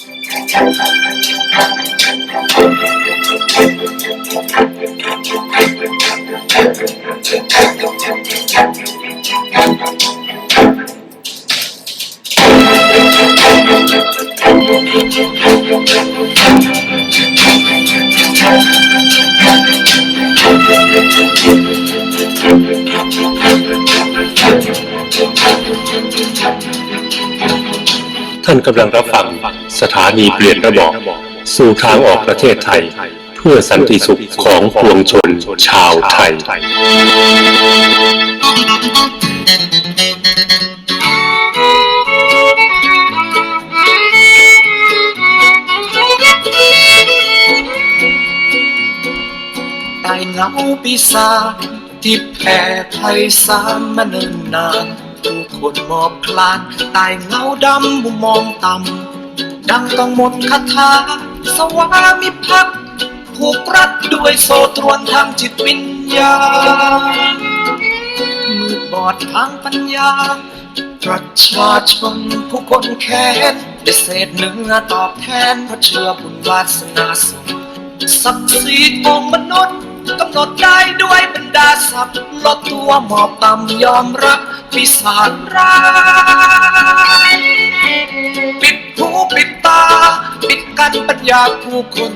ท่านกำลังรับฟัง สถานีเปลี่ยนระบอบสู่ทางออกประเทศไทย เพื่อสันติสุขของปวงชนชาวไทย ใต้เงาปีศาจที่แผ่ไพศาลมาเนิ่นนานผู้คนมอบคลานใต้เงาดำมุมมองต่ำ ดังต้องมนคาถา สวามิภักดิ์ผูกรัดด้วยโซตรวนทางจิตวิญญาณมืดบอดทางปัญญา ประชาชนผู้คนแค้นได้เศษเนื้อตอบแทนเพราะเชื่อบุญวาสนาสมศักดิ์ศรีของมนุษย์กำหนดได้ด้วยบรรดาศัพท์ลดตัวหมอบต่ำยอมรับปีศาจร้าย ปิดหูปิดตา ปิดกันปัญญาผู้คน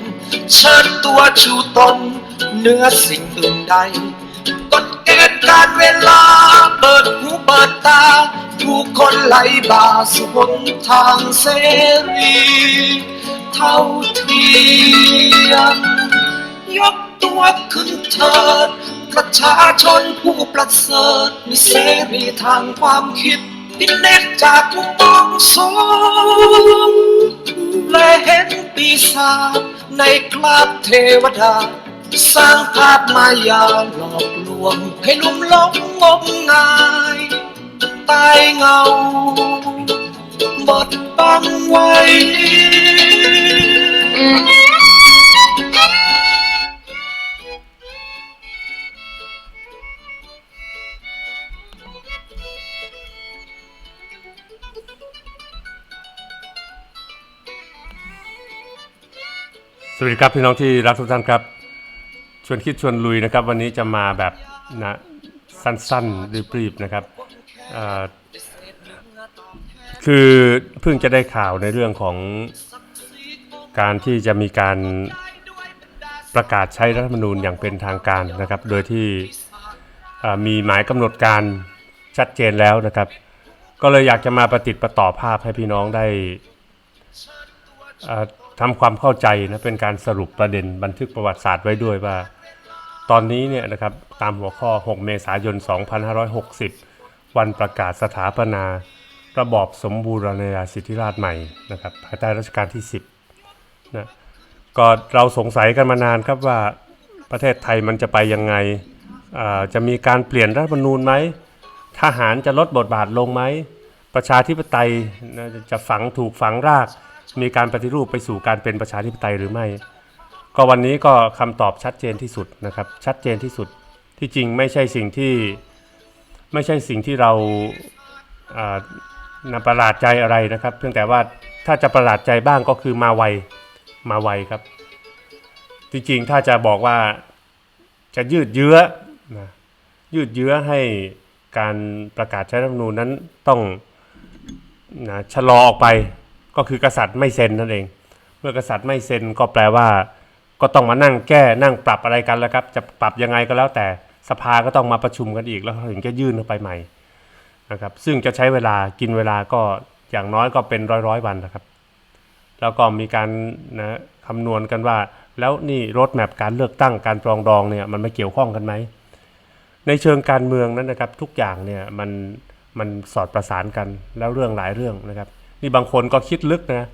เชิญตัวชูตนเหนื้อสิ่งอื่นใดกฎเกณฑ์การเวลา เปิดหูเปิดตา ผู้คนไหลบ่าสู่หนทางเสรี เท่าเทียมยกตัวขึ้นเถิดประชาชนผู้ประเสริฐมีเสรีทางความคิด ที่เน็ตจากมุมมองสูงและเห็นปีศาจในคราบเทวดา สร้างภาพมายาหลอกลวง ให้ลุ่มหลงงมงายใตายเงาบดบังไว้ สวัสดีครับพี่น้องที่รักทุกท่านครับ ชวนคิดชวนลุยนะครับ วันนี้จะมาแบบนะสั้นๆรีบๆนะครับคือเพิ่งจะได้ข่าวในเรื่องของการที่จะมีการประกาศใช้รัฐธรรมนูญอย่างเป็นทางการนะครับ โดยที่มีหมายกำหนดการชัดเจนแล้วนะครับ ก็เลยอยากจะมาประติดประต่อภาพให้พี่น้องได้อ่อ ทำความเข้าใจนะเป็นการสรุปประเด็นบันทึกประวัติศาสตร์ไว้ด้วยว่า ตอนนี้เนี่ยนะครับตามหัวข้อ 6 เมษายน 2560 วันประกาศสถาปนาระบอบสมบูรณาญาสิทธิราชย์ใหม่นะครับภายใต้รัชกาลที่ 10นะก็เราสงสัยกันมานานครับว่าประเทศไทยมันจะไปยังไงจะมีการเปลี่ยนรัฐธรรมนูญไหมทหารจะลดบทบาทลงไหมประชาธิปไตยจะฝังถูกฝังราก มีการปฏิรูปไปสู่การเป็นประชาธิปไตยหรือไม่ ก็วันนี้ก็คำตอบชัดเจนที่สุดนะครับ ชัดเจนที่สุดที่จริงไม่ใช่สิ่งที่ไม่ใช่สิ่งที่เราอ่าประหลาดใจอะไรนะครับ เพียงแต่ว่าถ้าจะประหลาดใจบ้างก็คือมาไวมาไวครับ จริงๆถ้าจะบอกว่าจะยืดเยื้อนะยืดเยื้อให้การประกาศใช้รัฐธรรมนูญนั้นต้องนะชะลอออกไป ก็คือกษัตริย์ไม่เซ็นนั่นเอง เมื่อกษัตริย์ไม่เซ็นก็แปลว่า ก็ต้องมานั่งแก้นั่งปรับอะไรกันแล้วครับ จะปรับยังไงก็แล้วแต่สภาก็ต้องมาประชุมกันอีกแล้วถึงจะยื่นเข้าไปใหม่นะครับ ซึ่งจะใช้เวลากินเวลาก็อย่างน้อยก็เป็นร้อยร้อยวันนะครับ แล้วก็มีการนะคำนวณกันว่า แล้วนี่รถแมพการเลือกตั้งการปรองดองเนี่ยมันไม่เกี่ยวข้องกันไหมในเชิงการเมืองนั้นนะครับทุกอย่างเนี่ยมันมันสอดประสานกันแล้วเรื่องหลายเรื่องนะครับ นี่บางคนก็คิดลึกนะ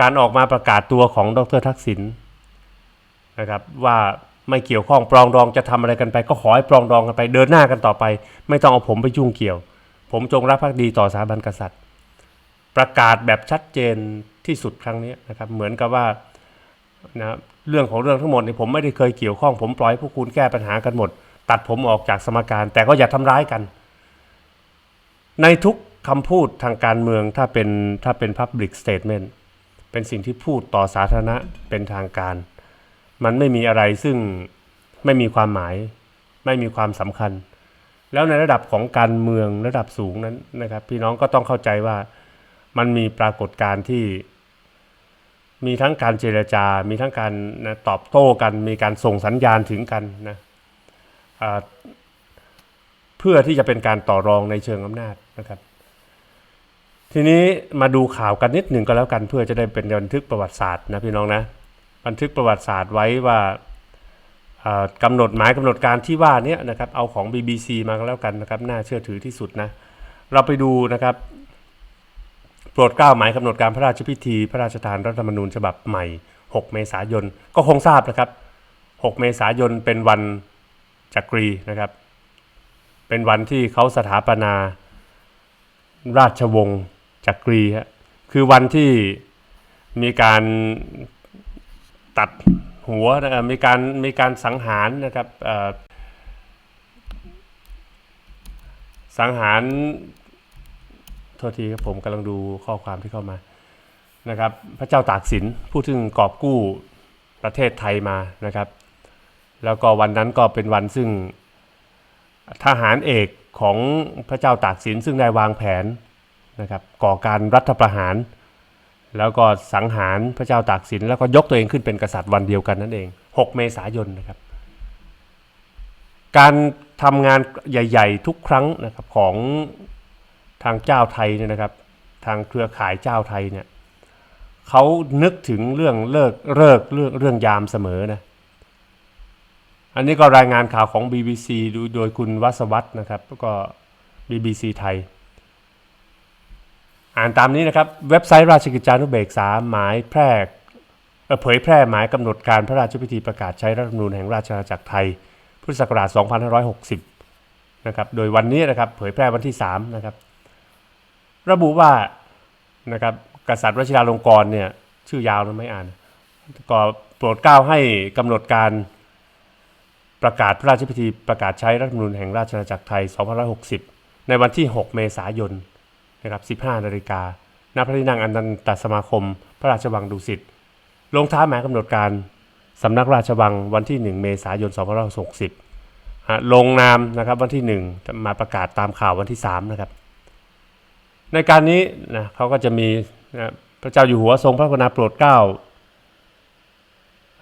การออกมาประกาศตัวของดรทักษิณนะครับว่าไม่เกี่ยวข้องปรองดองจะทำอะไรกันไป ก็ขอให้ปรองดองกันไปเดินหน้ากันต่อไป ไม่ต้องเอาผมไปยุ่งเกี่ยว ผมจงรักภักดีต่อสถาบันกษัตริย์ ประกาศแบบชัดเจนที่สุดครั้งนี้นะครับเหมือนกับว่านะเรื่องของเรื่องทั้งหมดนี่ผมไม่ได้เคยเกี่ยวข้อง ผมปล่อยให้พวกคุณแก้ปัญหากันหมด ตัดผมออกจากสมการ แต่ก็อย่าทำร้ายกัน ในทุก คำพูดทางการเมืองถ้าเป็นถ้าเป็น Public Statement เป็นสิ่งที่พูดต่อสาธารณะเป็นทางการ มันไม่มีอะไรซึ่งไม่มีความหมาย ไม่มีความสำคัญ แล้วในระดับของการเมืองระดับสูงนั้นนะครับ พี่น้องก็ต้องเข้าใจว่ามันมีปรากฏการณ์ที่ มีทั้งการเจรจา มีทั้งการนะตอบโต้กัน มีการส่งสัญญาณถึงกันนะอ่าเพื่อที่จะเป็นการต่อรองในเชิงอำนาจนะครับ ทีนี้มาดูข่าวกันนิดหนึ่งก็แล้วกันเพื่อจะได้เป็นบันทึกประวัติศาสตร์นะพี่น้องนะบันทึกประวัติศาสตร์ไว้ว่าอ่ากำหนดหมายกำหนดการที่ว่านี้นะครับเอาของ BBC มาก็แล้วกันนะครับน่าเชื่อถือที่สุดนะเราไปดูนะครับโปรดเกล้าหมายกำหนดการพระราชพิธี พระราชทานรัฐธรรมนูญฉบับใหม่ 6 เมษายน ก็คงทราบนะครับ 6 เมษายนเป็นวันจักรีนะครับ เป็นวันที่เขาสถาปนาราชวงศ์ จักรีฮะคือวันที่มีการตัดหัวนะมีการมีการสังหารนะครับสังหารโทษทีครับผมกำลังดูข้อความที่เข้ามานะครับ พระเจ้าตากสินผู้ซึ่งกอบกู้ประเทศไทยมานะครับ แล้วก็วันนั้นก็เป็นวันซึ่งทหารเอกของพระเจ้าตากสินซึ่งได้วางแผน นะครับก่อการรัฐประหาร แล้วก็สังหารพระเจ้าตากสิน แล้วก็ยกตัวเองขึ้นเป็นกษัตริย์วันเดียวกันนั่นเอง 6 เมษายนนะครับ การทำงานใหญ่ ๆ ทุกครั้งนะครับของทางเจ้าไทยเนี่ยนะครับ ทางเครือข่ายเจ้าไทยเนี่ยเขานึกถึงเรื่องเลิกเลิกเรื่องเรื่องยามเสมอนะอันนี้ก็รายงานข่าวของ BBC ดูโดยคุณวัศวัตรนะครับแล้วก็ BBC ไทย อ่านตามนี้นะครับเว็บไซต์ราชกิจจานุเบกษาหมายแพร่เผยแพร่หมายกำหนดการพระราชพิธีประกาศใช้รัฐธรรมนูญแห่งราชอาณาจักรไทย พุทธศักราช 2560 นะครับ โดยวันนี้นะครับเผยแพร่วันที่ 3 นะครับ ระบุว่านะครับกษัตริย์วชิราลงกรณ์เนี่ยชื่อยาวนะไม่อ่าน ก็โปรดเกล้าให้กำหนดการประกาศพระราชพิธีประกาศใช้รัฐธรรมนูญแห่งราชอาณาจักรไทย 2560 ในวันที่ 6 เมษายน นะครับ 15 นาฬิกาณพระที่นั่งอนันตสมาคม พระราชวังดุสิต ลงท้ายหมายกำหนดการสำนักราชวังวันที่ 1 เมษายน 2560 ลงนามนะครับวันที่ 1 มาประกาศตามข่าววันที่ 3 นะครับ ในการนี้นะเขาก็จะมีนะพระเจ้าอยู่หัวทรงพระกรุณาโปรดเกล้า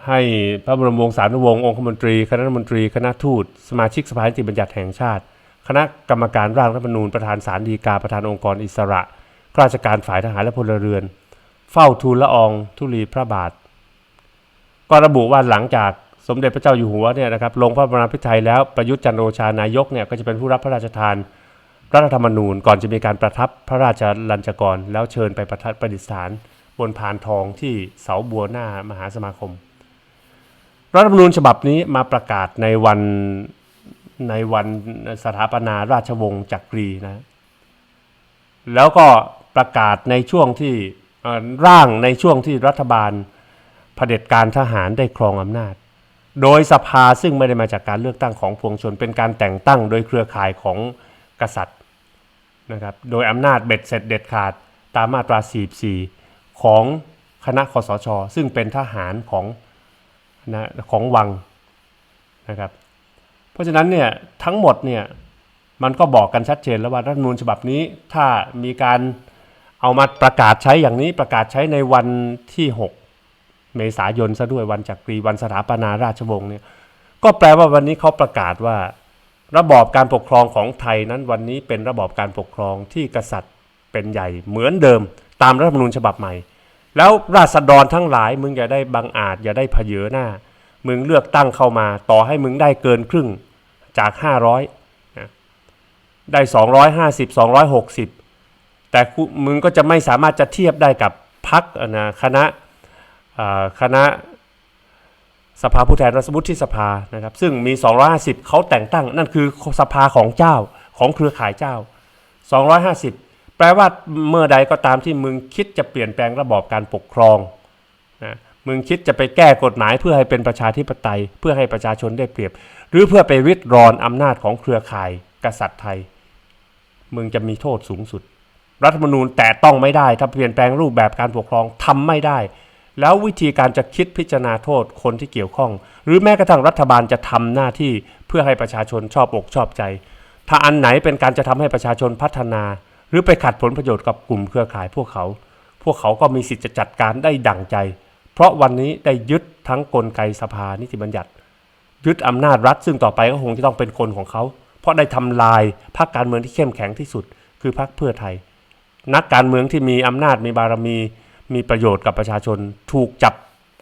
ให้พระบรมวงศานุวงศ์องคมนตรี คณะรัฐมนตรี คณะทูต สมาชิกสภานิติบัญญัติแห่งชาติ คณะกรรมการร่างรัฐธรรมนูญประธานศาลฎีกาประธานองค์กรอิสระข้าราชการฝ่ายทหารและพลเรือน เฝ้าทูลละอองธุลีพระบาท ก็ระบุว่าหลังจากสมเด็จพระเจ้าอยู่หัวเนี่ยนะครับลงพระบรมพิไทยแล้วประยุทธ์จันทร์โอชานายกเนี่ยก็จะเป็นผู้รับพระราชทานรัฐธรรมนูญก่อนจะมีการประทับพระราชลัญจกร แล้วเชิญไปประทับประดิษฐาน บนพานทองที่เสาบัวหน้ามหาสมาคม รัฐธรรมนูญฉบับนี้มาประกาศในวัน ในวันสถาปนาราชวงศ์จักรีนะ แล้วก็ประกาศในช่วงที่ร่างในช่วงที่รัฐบาลเผด็จการทหารได้ครองอำนาจ โดยสภาซึ่งไม่ได้มาจากการเลือกตั้งของปวงชน เป็นการแต่งตั้งโดยเครือข่ายของกษัตริย์นะครับโดยอำนาจเบ็ดเสร็จเด็ดขาดตามมาตรา 44 ของคณะคอสช ซึ่งเป็นทหารของนะของวังนะครับ เพราะฉะนั้นเนี่ยทั้งหมดเนี่ยมันก็บอกกันชัดเจนแล้วว่ารัฐมนูญฉบับนี้ถ้ามีการเอามาประกาศใช้อย่างนี้ประกาศใช้ในวันที่ 6 เมษายนซะด้วยวันจักรีวันสถาปนาราชวงศ์เนี่ยก็แปลว่าวันนี้เขาประกาศว่า ระบอบการปกครองของไทยนั้นวันนี้เป็นระบอบการปกครองที่กษัตริย์เป็นใหญ่เหมือนเดิม ตามรัฐธรรมนูญฉบับใหม่ แล้วราษฎรทั้งหลายมึงอย่าได้บังอาจอย่าได้เผยหน้า มึงเลือกตั้งเข้ามา ต่อให้มึงได้เกินครึ่งจาก 500นะได้ 250 260 แต่มึงก็จะไม่สามารถจะเทียบได้กับพักนะคณะคณะสภาผู้แทนราษฎรวุฒิสภานะครับซึ่งมี 250 เขาแต่งตั้ง นั่นคือสภาของเจ้าของเครือข่ายเจ้า 250 แปลว่าเมื่อใดก็ตามที่มึงคิดจะเปลี่ยนแปลงระบอบการปกครอง มึงคิดจะไปแก้กฎหมายเพื่อให้เป็นประชาธิปไตย เพื่อให้ประชาชนได้เปรียบ หรือเพื่อไปริดรอนอำนาจของเครือข่ายกษัตริย์ไทย มึงจะมีโทษสูงสุด รัฐธรรมนูญแต่ต้องไม่ได้ถ้าเปลี่ยนแปลงรูปแบบการปกครองทำไม่ได้ แล้ววิธีการจะคิดพิจารณาโทษคนที่เกี่ยวข้อง หรือแม้กระทั่งรัฐบาลจะทำหน้าที่เพื่อให้ประชาชนชอบอกชอบใจ ถ้าอันไหนเป็นการจะทำให้ประชาชนพัฒนา หรือไปขัดผลประโยชน์กับกลุ่มเครือข่ายพวกเขา พวกเขาก็มีสิทธิ์จะจัดการได้ดั่งใจ เพราะวันนี้ได้ยึดทั้งกลไกสภานิติบัญญัติ ยึดอำนาจรัฐ ซึ่งต่อไปก็คงจะต้องเป็นคนของเขา เพราะได้ทำลายพรรคการเมืองที่เข้มแข็งที่สุด คือพรรคเพื่อไทย นักการเมืองที่มีอำนาจมีบารมี มีประโยชน์กับประชาชน ถูกจับ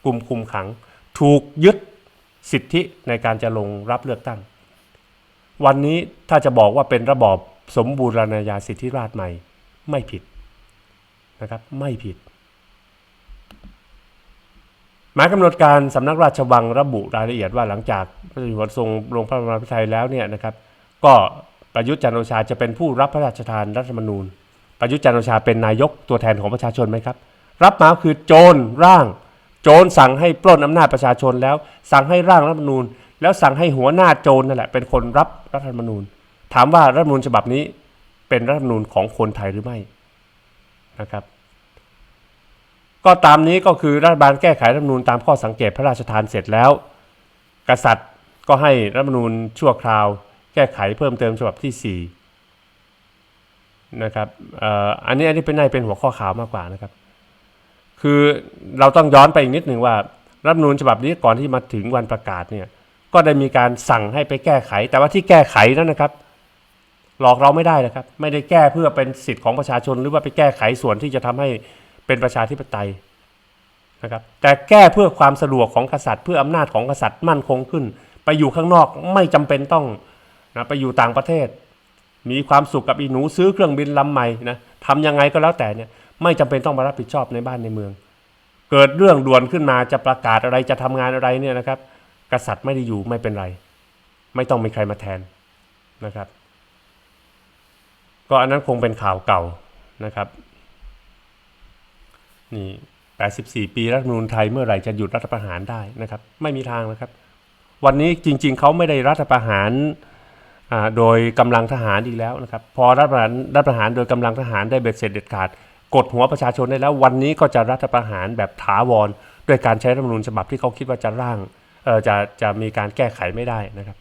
กลุ่มคุมขัง ถูกยึดสิทธิในการจะลงรับเลือกตั้ง วันนี้ถ้าจะบอกว่าเป็นระบอบสมบูรณาญาสิทธิราชย์ใหม่ ไม่ผิดนะครับไม่ผิด หมายกำหนดการสำนักราชวังระบุรายละเอียดว่าหลังจากพระเจ้าอยู่หัวทรงลงพระบรมราชไทยแล้วเนี่ยนะครับ ก็ประยุทธ์จันโอชาจะเป็นผู้รับพระราชทานรัฐธรรมนูญ ประยุทธ์จันโอชาเป็นนายกตัวแทนของประชาชนไหมครับ รับมาคือโจรร่าง โจรสั่งให้ปล้นอำนาจประชาชนแล้ว สั่งให้ร่างรัฐธรรมนูญ แล้วสั่งให้หัวหน้าโจรนั่นแหละเป็นคนรับรัฐธรรมนูญ ถามว่ารัฐธรรมนูญฉบับนี้เป็นรัฐธรรมนูญของคนไทยหรือไม่นะครับ ก็ตามนี้ก็คือรัฐบาลแก้ไขรัฐมนูญตามข้อสังเกตพระราชทานเสร็จแล้ว กษัตริย์ก็ให้รัฐมนูญชั่วคราว แก้ไขเพิ่มเติมฉบับที่4นะครับอ,อันนี้อันนี้เป็นในเป็นหัวข้อข่าวมากกว่านะครับ คือเราต้องย้อนไปอีกนิดหนึ่งว่า รัฐมนูญฉบับนี้ก่อนที่มาถึงวันประกาศเนี่ยก็ได้มีการสั่งให้ไปแก้ไข แต่ว่าที่แก้ไขนั้นนะครับ หลอกเราไม่ได้นะครับ ไม่ได้แก้เพื่อเป็นสิทธิ์ของประชาชน หรือว่าไปแก้ไขส่วนที่จะทำให้ เป็นประชาธิปไตยนะครับแต่แก้เพื่อความสะดวกของกษัตริย์เพื่ออำนาจของกษัตริย์มั่นคงขึ้น ไปอยู่ข้างนอกไม่จำเป็นต้องนะไปอยู่ต่างประเทศ มีความสุขกับอีหนูซื้อเครื่องบินลำใหม่นะทำยังไงก็แล้วแต่เนี่ยไม่จำเป็นต้องมารับผิดชอบในบ้านในเมือง เกิดเรื่องด่วนขึ้นมาจะประกาศอะไรจะทำงานอะไรเนี่ยนะครับ กษัตริย์ไม่ได้อยู่ไม่เป็นไร ไม่ต้องมีใครมาแทนนะครับ ก็อันนั้นคงเป็นข่าวเก่านะครับ นี่84 ปีรัฐธรรมนูญไทยเมื่อไหร่จะหยุดรัฐประหารได้นะครับ ไม่มีทางนะครับ วันนี้จริง ๆเขาไม่ได้รัฐประหารโดยกำลังทหารอีกแล้วนะครับ พอรัฐประหารรัฐประหารโดยกำลังทหารได้เบ็ดเสร็จเด็ดขาด กดหัวประชาชนได้แล้ว วันนี้ก็จะรัฐประหารแบบถาวรด้วยการใช้รัฐธรรมนูญฉบับที่เขาคิดว่าจะร่างจะจะมีการแก้ไขไม่ได้นะครับ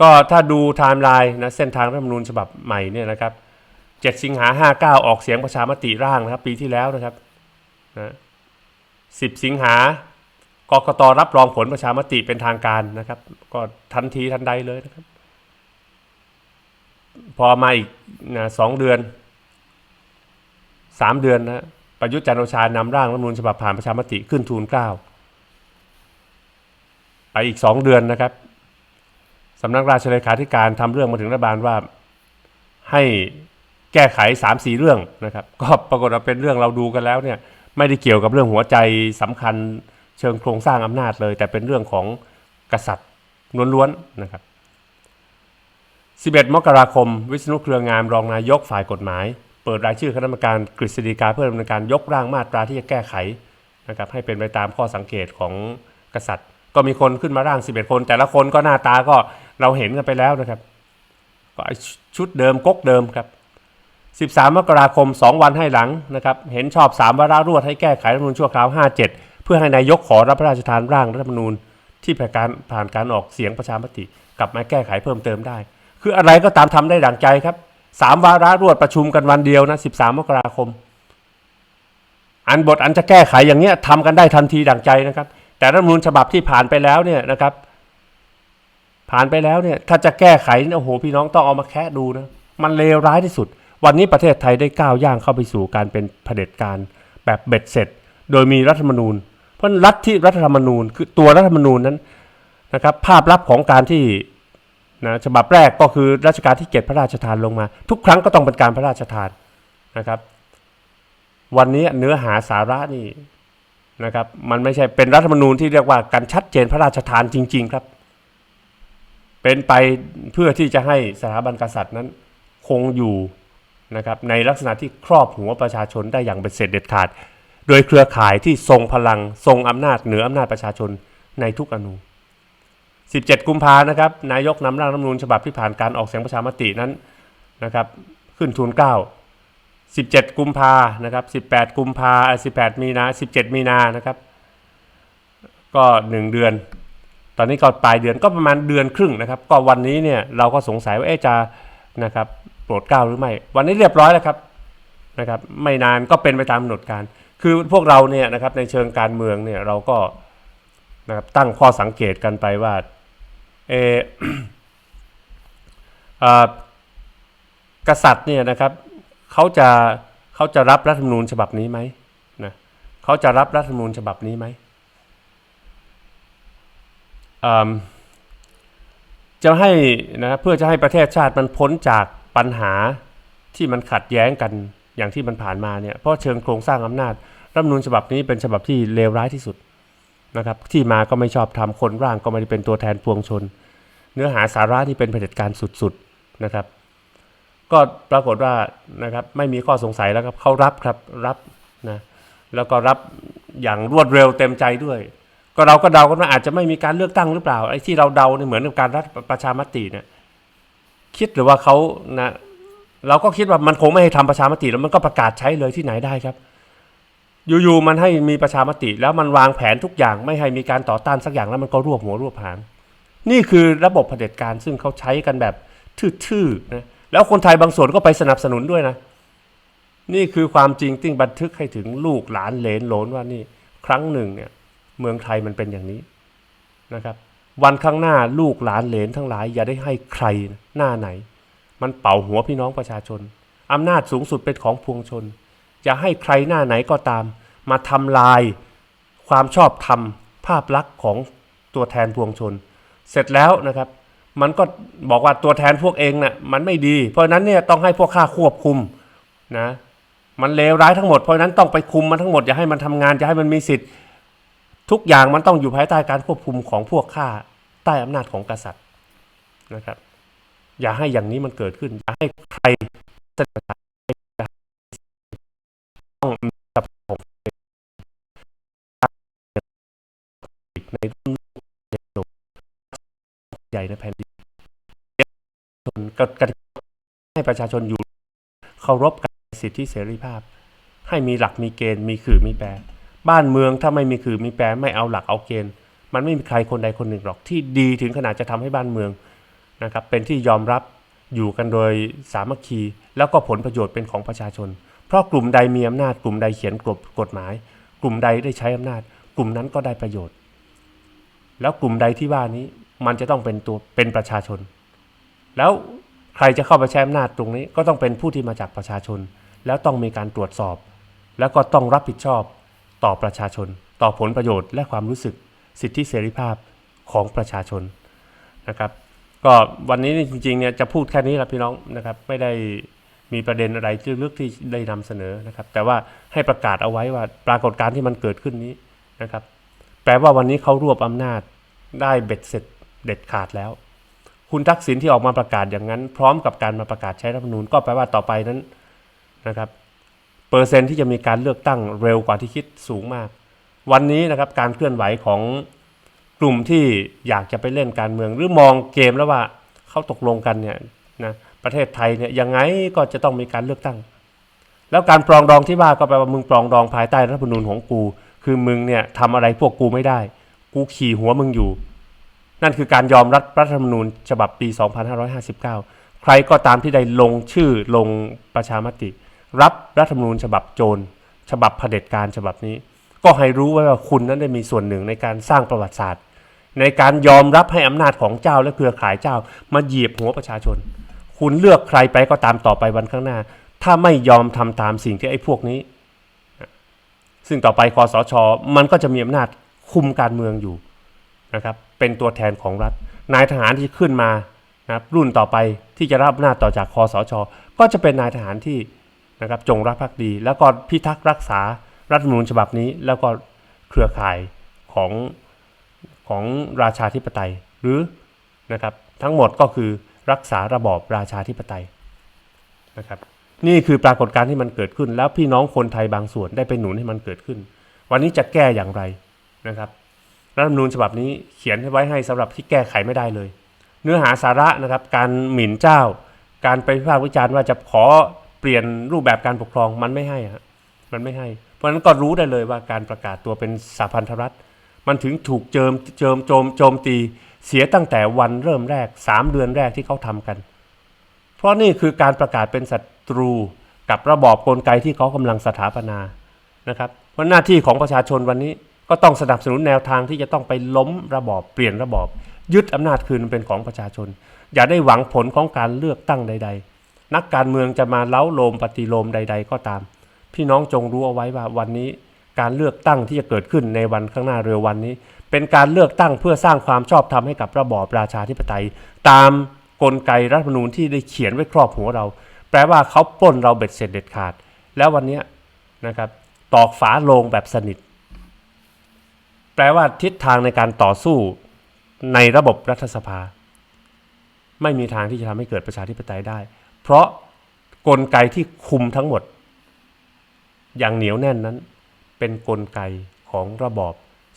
ก็ถ้าดูไทม์ไลน์นะเส้นทางรัฐธรรมนูญฉบับใหม่เนี่ยนะครับ 7 สิงหา59 ออกเสียงประชามติร่างนะครับ ปีที่แล้วนะครับ นะ10สิงหากกตรับรองผลประชามติเป็นทางการนะครับ ก็ทันทีทันใดเลยนะครับ พอมาอีกนะสองเดือนสามเดือนนะประยุทธ์จันโอชานำร่างรัฐมนูญฉบับผ่านประชามติขึ้นทูลเกล้าไปอีกสองเดือนนะครับสำนักราชเลขาธิการทำเรื่องมาถึงรัฐบาลว่าให้แก้ไขสามสี่เรื่องนะครับ ก็ปรากฏว่าเป็นเรื่องเราดูกันแล้วเนี่ย ไม่ได้เกี่ยวกับเรื่องหัวใจสำคัญเชิงโครงสร้างอำนาจเลย แต่เป็นเรื่องของกษัตริย์ล้วนๆนะครับ 11 มกราคม วิษณุเครืองามรองนายกฝ่ายกฎหมาย เปิดรายชื่อคณะกรรมการกฤษฎีกาเพื่อดำเนินการยกร่างมาตราที่จะแก้ไขนะครับให้เป็นไปตามข้อสังเกตของกษัตริย์ ก็มีคนขึ้นมาร่าง 11 คน แต่ละคนก็หน้าตาก็เราเห็นกันไปแล้วนะครับก็ชุดเดิมก๊กเดิมครับ 13 มกราคม 2 วันให้หลังนะครับเห็นชอบ 3 วาระรวดให้แก้ไขรัฐมนูญชั่วคราว 57 เพื่อให้นายกขอรับพระราชทานร่างรัฐธรรมนูญ ที่ผ่านการผ่านการออกเสียงประชามติกลับมาแก้ไขเพิ่มเติมได้ คืออะไรก็ตามทำได้ดังใจครับสามวาระรวดประชุมกันวันเดียวนะ13 มกราคม อันบทอันจะแก้ไขอย่างเนี้ยทำกันได้ทันทีดังใจนะครับ แต่รัฐมนูญฉบับที่ผ่านไปแล้วเนี่ยนะครับ ผ่านไปแล้วเนี่ยถ้าจะแก้ไขโอ้โหพี่น้องต้องเอามาแคะดูนะมันเลวร้ายที่สุด วันนี้ประเทศไทยได้ก้าวย่างเข้าไปสู่การเป็นเผด็จการแบบเบ็ดเสร็จ โดยมีรัฐธรรมนูญ เพราะรัฐที่รัฐธรรมนูญคือตัวรัฐธรรมนูญนั้นนะครับภาพลับของการที่นะฉบับแรกก็คือรัชกาลที่เจ็ดพระราชทานลงมา ทุกครั้งก็ต้องเป็นการพระราชทานนะครับ วันนี้เนื้อหาสาระนี่นะครับมันไม่ใช่เป็นรัฐธรรมนูญที่เรียกว่าการชัดเจนพระราชทานจริง ๆครับ เป็นไปเพื่อที่จะให้สถาบันกษัตริย์นั้น คงอยู่ นะครับในลักษณะที่ครอบหัวประชาชนได้อย่างเป็นเสร็จเด็ดขาด โดยเครือข่ายที่ทรงพลังทรงอำนาจเหนืออำนาจประชาชนในทุกอนู17 กุมภานะครับนายกนำร่างรัฐมนูญฉบับที่ผ่านการออกเสียงประชามตินั้นนะครับขึ้นทูลเกล้า17 กุมภานะครับ18 กุมภา18 มีนา17 มีนานะครับก็ 1 เดือน ตอนนี้ก็ปลายเดือนก็ประมาณเดือนครึ่งนะครับ ก็วันนี้เนี่ยเราก็สงสัยว่าเอ๊จะนะครับ โปรดเกล้าหรือไม่ วันนี้เรียบร้อยแล้วครับนะครับ ไม่นานก็เป็นไปตามกำหนดการ คือพวกเราเนี่ยนะครับในเชิงการเมืองเนี่ยเราก็นะครับตั้งข้อสังเกตกันไปว่าเอออ่อกษัตริย์เนี่ยนะครับเขาจะเขาจะรับรัฐธรรมนูญฉบับนี้ไหมนะเขาจะรับรัฐธรรมนูญฉบับนี้ไหมอืมจะให้นะเพื่อจะให้ประเทศชาติมันพ้นจาก ปัญหาที่มันขัดแย้งกันอย่างที่มันผ่านมาเนี่ยเพราะเชิงโครงสร้างอำนาจรัฐมนูญฉบับนี้เป็นฉบับที่เลวร้ายที่สุดนะครับที่มาก็ไม่ชอบทำคนร่างก็ไม่ได้เป็นตัวแทนปวงชน เนื้อหาสาระที่เป็นเผด็จการสุดๆนะครับ ก็ปรากฏว่านะครับไม่มีข้อสงสัยแล้วครับเขารับครับรับนะแล้วก็รับอย่างรวดเร็วเต็มใจด้วย ก็เราก็เดากันว่าอาจจะไม่มีการเลือกตั้งหรือเปล่าไอ้ที่เราเดาเนี่ยเหมือนกับการรัฐประชามติเนี่ย คิดหรือว่าเขานะเราก็คิดว่ามันคงไม่ให้ทำประชามติแล้วมันก็ประกาศใช้เลยที่ไหนได้ครับ อยู่ๆมันให้มีประชามติ แล้วมันวางแผนทุกอย่างไม่ให้มีการต่อต้านสักอย่างแล้วมันก็รวบหัวรวบหางนี่คือระบบเผด็จการซึ่งเขาใช้กันแบบทื่อๆนะแล้วคนไทยบางส่วนก็ไปสนับสนุนด้วยนะ นี่คือความจริงที่บันทึกให้ถึงลูกหลานเลนโหลนว่านี่ ครั้งหนึ่งเนี่ยเมืองไทยมันเป็นอย่างนี้นะครับ วันข้างหน้าลูกหลานเหลนทั้งหลาย อย่าได้ให้ใครหน้าไหน มันเป่าหัวพี่น้องประชาชนอำนาจสูงสุดเป็นของพวงชนอย่าให้ใครหน้าไหนก็ตาม มาทำลาย ความชอบธรรมภาพลักษณ์ของตัวแทนพวงชน เสร็จแล้วนะครับ มันก็บอกว่าตัวแทนพวกเองน่ะมันไม่ดี เพราะนั้นเนี่ยต้องให้พวกข้าควบคุมนะมันเลวร้ายทั้งหมดเพราะฉะนั้นต้องไปคุมมันทั้งหมดอย่าให้มันทำงานอย่าให้มันมีสิทธิ์ ทุกอย่างมันต้องอยู่ภายใต้การควบคุมของพวกข้าใต้อำนาจของกษัตริย์นะครับ อย่าให้อย่างนี้มันเกิดขึ้น อย่าให้ใครสต้องจับผมในรุ่นใหญ่ในแผ่นดินชนกกติกาให้ประชาชนอยู่เคารพการสิทธิเสรีภาพ ให้มีหลักมีเกณฑ์มีขื่อมีแปร บ้านเมืองถ้าไม่มีขื่อมีแปรไม่เอาหลักเอาเกณฑ์ มันไม่มีใครคนใดคนหนึ่งหรอกที่ดีถึงขนาดจะทำให้บ้านเมืองนะครับเป็นที่ยอมรับอยู่กันโดยสามัคคี แล้วก็ผลประโยชน์เป็นของประชาชน เพราะกลุ่มใดมีอำนาจ กลุ่มใดเขียนกฎกฎหมาย กลุ่มใดได้ใช้อำนาจ กลุ่มนั้นก็ได้ประโยชน์ แล้วกลุ่มใดที่ว่านี้มันจะต้องเป็นตัวเป็นประชาชน แล้วใครจะเข้าไปใช้อำนาจตรงนี้ก็ต้องเป็นผู้ที่มาจากประชาชน แล้วต้องมีการตรวจสอบ แล้วก็ต้องรับผิดชอบ ต่อประชาชน ต่อผลประโยชน์และความรู้สึกสิทธิเสรีภาพของประชาชนนะครับ ก็วันนี้จริงๆเนี่ยจะพูดแค่นี้แหละพี่น้องนะครับ ไม่ได้มีประเด็นอะไรลึกๆที่ได้นำเสนอนะครับ แต่ว่าให้ประกาศเอาไว้ว่าปรากฏการณ์ที่มันเกิดขึ้นนี้นะครับ แปลว่าวันนี้เขารวบอำนาจได้เบ็ดเสร็จเด็ดขาดแล้ว คุณทักษิณที่ออกมาประกาศอย่างนั้น พร้อมกับการมาประกาศใช้รัฐธรรมนูญก็แปลว่าต่อไปนั้นนะครับ เปอร์เซ็นต์ที่จะมีการเลือกตั้งเร็วกว่าที่คิดสูงมาก วันนี้นะครับการเคลื่อนไหวของกลุ่มที่อยากจะไปเล่นการเมือง หรือมองเกมแล้วว่าเขาตกลงกันเนี่ยนะประเทศไทยเนี่ยยังไงก็จะต้องมีการเลือกตั้ง แล้วการปรองดองที่ว่าก็แปลว่ามึงปรองดองภายใต้รัฐธรรมนูญของกู คือมึงเนี่ยทำอะไรพวกกูไม่ได้ กูขี่หัวมึงอยู่ นั่นคือการยอมรับรัฐธรรมนูญฉบับปี 2559 ใครก็ตามที่ได้ลงชื่อลงประชามติ รับรัฐธรรมนูญฉบับโจร ฉบับเผด็จการฉบับนี้ ก็ให้รู้ไว้ว่าคุณนั้นได้มีส่วนหนึ่งในการสร้างประวัติศาสตร์ ในการยอมรับให้อำนาจของเจ้าและเครือข่ายเจ้า มาเหยียบหัวประชาชน คุณเลือกใครไปก็ตามต่อไปวันข้างหน้า ถ้าไม่ยอมทำตามสิ่งที่ไอ้พวกนี้ ซึ่งต่อไปคอสช มันก็จะมีอำนาจคุมการเมืองอยู่นะครับเป็นตัวแทนของรัฐ นายทหารที่ขึ้นมานะครับรุ่นต่อไปที่จะรับอำนาจต่อจากคอสช ก็จะเป็นนายทหารที่ นะครับจงรักภักดี แล้วก็พิทักษ์รักษารัฐธรรมนูญฉบับนี้ แล้วก็เครือข่ายของของราชาธิปไตยหรือนะครับทั้งหมดก็คือรักษาระบอบราชาธิปไตยนะครับนี่คือปรากฏการณ์ที่มันเกิดขึ้น แล้วพี่น้องคนไทยบางส่วนได้ไปหนุนให้มันเกิดขึ้น วันนี้จะแก้อย่างไรนะครับรัฐธรรมนูญฉบับนี้เขียนไว้ให้สำหรับที่แก้ไขไม่ได้เลย เนื้อหาสาระนะครับการหมิ่นเจ้า การไปวิพากษ์วิจารณ์ว่าจะขอ ปลี่ยนรูปแบบการปกครองมันไม่ให้ฮะมันไม่ให้ เพราะฉะนั้นก็รู้ได้เลยว่าการประกาศตัวเป็นสหพันธรัฐ มันถึงถูกเจิมเจิมโจมโจมตีเสียตั้งแต่วันเริ่มแรก 3 เดือนแรกที่เขาทำกัน เพราะนี่คือการประกาศเป็นศัตรูกับระบอบกลไกที่เขากำลังสถาปนานะครับเพราะหน้าที่ของประชาชนวันนี้ก็ต้องสนับสนุนแนวทางที่จะต้องไปล้มระบอบเปลี่ยนระบอบ ยึดอำนาจคืนเป็นของประชาชน อย่าได้หวังผลของการเลือกตั้งใด ๆ นักการเมืองจะมาเล้าโลมปฏิโลมใด ๆ ก็ตาม พี่น้องจงรู้เอาไว้ว่าวันนี้การเลือกตั้งที่จะเกิดขึ้นในวันข้างหน้าเร็ววันนี้ เป็นการเลือกตั้งเพื่อสร้างความชอบธรรมให้กับระบอบราชาธิปไตย ตามกลไกรัฐธรรมนูญที่ได้เขียนไว้ครอบหัวเรา แปลว่าเขาปล้นเราเบ็ดเสร็จเด็ดขาด แล้ววันนี้นะครับตอกฝาโลงแบบสนิท แปลว่าทิศทางในการต่อสู้ในระบบรัฐสภา ไม่มีทางที่จะทำให้เกิดประชาธิปไตยได้ เพราะกลไกที่คุมทั้งหมด อย่างเหนียวแน่นนั้น เป็นกลไกของระบอบ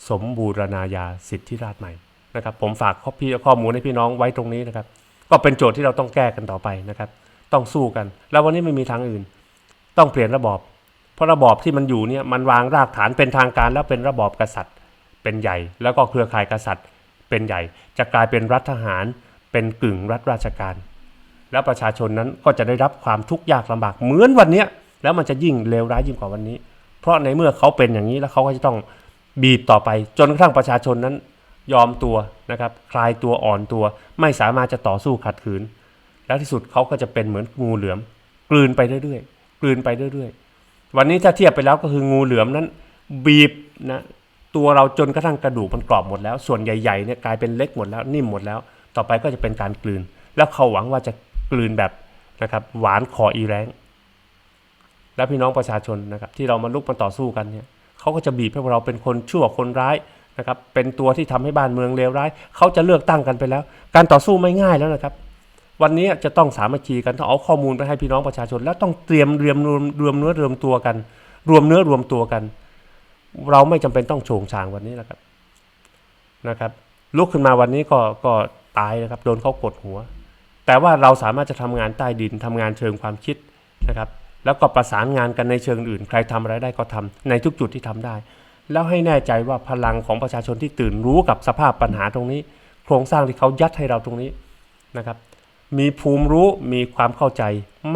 สมบูรณาญาสิทธิราชย์ใหม่นะครับ ผมฝากข้อพี่ข้อมูลให้พี่น้องไว้ตรงนี้นะครับ ก็เป็นโจทย์ที่เราต้องแก้กันต่อไปนะครับ ต้องสู้กัน แล้ววันนี้ไม่มีทางอื่น ต้องเปลี่ยนระบอบ เพราะระบอบที่มันอยู่เนี่ยมันวางรากฐานเป็นทางการแล้วเป็นระบอบกษัตริย์ เป็นใหญ่ แล้วก็เครือข่ายกษัตริย์ เป็นใหญ่ จะกลายเป็นรัฐทหาร เป็นกึ่งรัฐราชการ แล้วประชาชนนั้นก็จะได้รับความทุกข์ยากลำบากเหมือนวันเนี้ยแล้วมันจะยิ่งเลวร้ายยิ่งกว่าวันนี้ เพราะในเมื่อเขาเป็นอย่างนี้แล้วเขาก็จะต้องบีบต่อไป จนกระทั่งประชาชนนั้นยอมตัวนะครับคลายตัวอ่อนตัว ไม่สามารถจะต่อสู้ขัดขืน แล้วที่สุดเขาก็จะเป็นเหมือนงูเหลือม กลืนไปเรื่อยๆกลืนไปเรื่อยๆ วันนี้ถ้าเทียบไปแล้วก็คืองูเหลือมนั้น บีบนะตัวเราจนกระทั่งกระดูกมันกรอบหมดแล้ว ส่วนใหญ่ๆเนี่ยกลายเป็นเล็กหมดแล้วนิ่มหมดแล้ว ต่อไปก็จะเป็นการกลืน แล้วเขาหวังว่าจะ กลืนแบบนะครับหวานคออีแรงและพี่น้องประชาชนนะครับที่เรามาลุกมาต่อสู้กันเนี่ยเขาก็จะบีบให้เราเป็นคนชั่วคนร้ายนะครับเป็นตัวที่ทำให้บ้านเมืองเลวร้ายเขาจะเลือกตั้งกันไปแล้ว การต่อสู้ไม่ง่ายแล้วนะครับ วันนี้จะต้องสามัคคีกันต้องเอาข้อมูลไปให้พี่น้องประชาชน แล้วต้องเตรียมเรียมรวมรวมเนื้อรวมตัวกัน รวมเนื้อรวมตัวกัน เราไม่จำเป็นต้องโฉงฉางวันนี้นะครับนะครับลุกขึ้นมาวันนี้ก็ก็ตายนะครับโดนเขากดหัว แต่ว่าเราสามารถจะทำงานใต้ดินทำงานเชิงความคิดนะครับแล้วก็ประสานงานกันในเชิงอื่น ใครทำอะไรได้ก็ทำในทุกจุดที่ทำได้ แล้วให้แน่ใจว่าพลังของประชาชนที่ตื่นรู้กับสภาพปัญหาตรงนี้ โครงสร้างที่เขายัดให้เราตรงนี้นะครับมีภูมิรู้มีความเข้าใจ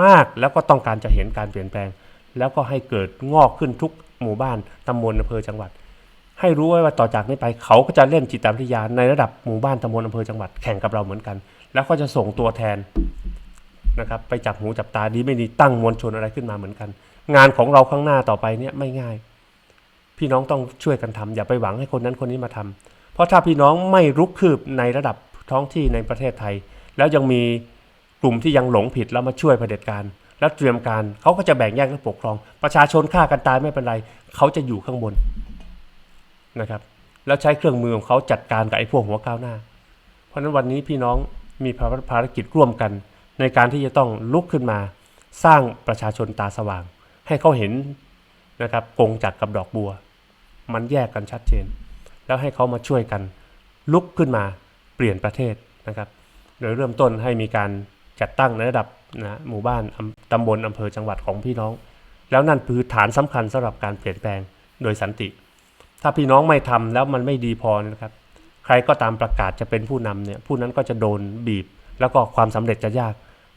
มากแล้วก็ต้องการจะเห็นการเปลี่ยนแปลง แล้วก็ให้เกิดงอกขึ้นทุกหมู่บ้านตำบลอำเภอจังหวัด ให้รู้ไว้ว่าต่อจากนี้ไปเขาก็จะเล่นจิตวิทยาในระดับหมู่บ้านตำบลอำเภอจังหวัดแข่งกับเราเหมือนกัน แล้วก็จะส่งตัวแทนนะครับไปจับหูจับตาดีไม่ดีตั้งมวลชนอะไรขึ้นมาเหมือนกัน งานของเราข้างหน้าต่อไปเนี่ยไม่ง่าย พี่น้องต้องช่วยกันทำอย่าไปหวังให้คนนั้นคนนี้มาทำเพราะถ้าพี่น้องไม่รุกคืบในระดับท้องที่ในประเทศไทย แล้วยังมีกลุ่มที่ยังหลงผิดแล้วมาช่วยเผด็จการแล้วเตรียมการเขาก็จะแบ่งแยกและปกครอง ประชาชนฆ่ากันตายไม่เป็นไรเขาจะอยู่ข้างบนนะครับแล้วใช้เครื่องมือของเขาจัดการกับไอ้พวกหัวก้าวหน้า เพราะฉะนั้นวันนี้พี่น้อง มีภารภารกิจร่วมกัน ในการที่จะต้องลุกขึ้นมาสร้างประชาชนตาสว่าง ให้เขาเห็นนะครับกงจักรกับดอกบัว มันแยกกันชัดเจน แล้วให้เขามาช่วยกันลุกขึ้นมาเปลี่ยนประเทศนะครับ โดยเริ่มต้นให้มีการจัดตั้งในระดับนะหมู่บ้านตำบลอำเภอจังหวัดของพี่น้อง แล้วนั่นคือฐานสำคัญสำหรับการเปลี่ยนแปลงโดยสันติ ถ้าพี่น้องไม่ทำแล้วมันไม่ดีพอนะครับ ใครก็ตามประกาศจะเป็นผู้นำเนี่ยผู้นั้นก็จะโดนบีบ แล้วก็ความสำเร็จจะยาก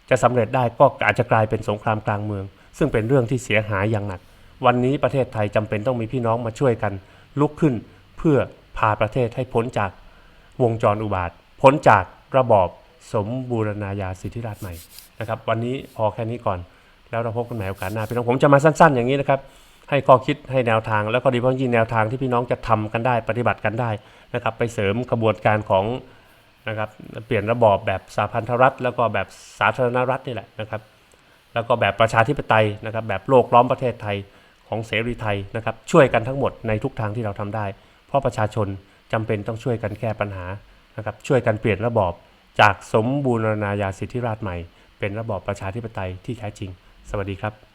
จะสำเร็จได้ก็อาจจะกลายเป็นสงครามกลางเมือง ซึ่งเป็นเรื่องที่เสียหายอย่างหนัก วันนี้ประเทศไทยจำเป็นต้องมีพี่น้องมาช่วยกัน ลุกขึ้นเพื่อพาประเทศให้พ้นจากวงจรอุบาท พ้นจากระบอบสมบูรณาญาสิทธิราชย์ใหม่นะครับ วันนี้พอแค่นี้ก่อน แล้วเราพบกันใหม่โอกาสหน้าพี่น้องผมจะมาสั้นๆ อย่างนี้นะครับให้ข้อคิดให้แนวทางแล้วก็ดีเพราะยิ่งแนวทางที่พี่น้องจะทำกันได้ ปฏิบัติกันได้ นะครับไปเสริมกระบวนการของนะครับเปลี่ยนระบอบแบบสาพันธรัฐ แล้วก็แบบสาธารณรัฐนี่แหละนะครับ แล้วก็แบบประชาธิปไตยนะครับ แบบโลกล้อมประเทศไทยของเสรีไทยนะครับ ช่วยกันทั้งหมดในทุกทางที่เราทำได้ เพราะประชาชนจำเป็นต้องช่วยกันแก้ปัญหานะครับช่วยกันเปลี่ยนระบอบจากสมบูรณาญาสิทธิราชใหม่ เป็นระบอบประชาธิปไตยที่แท้จริง สวัสดีครับ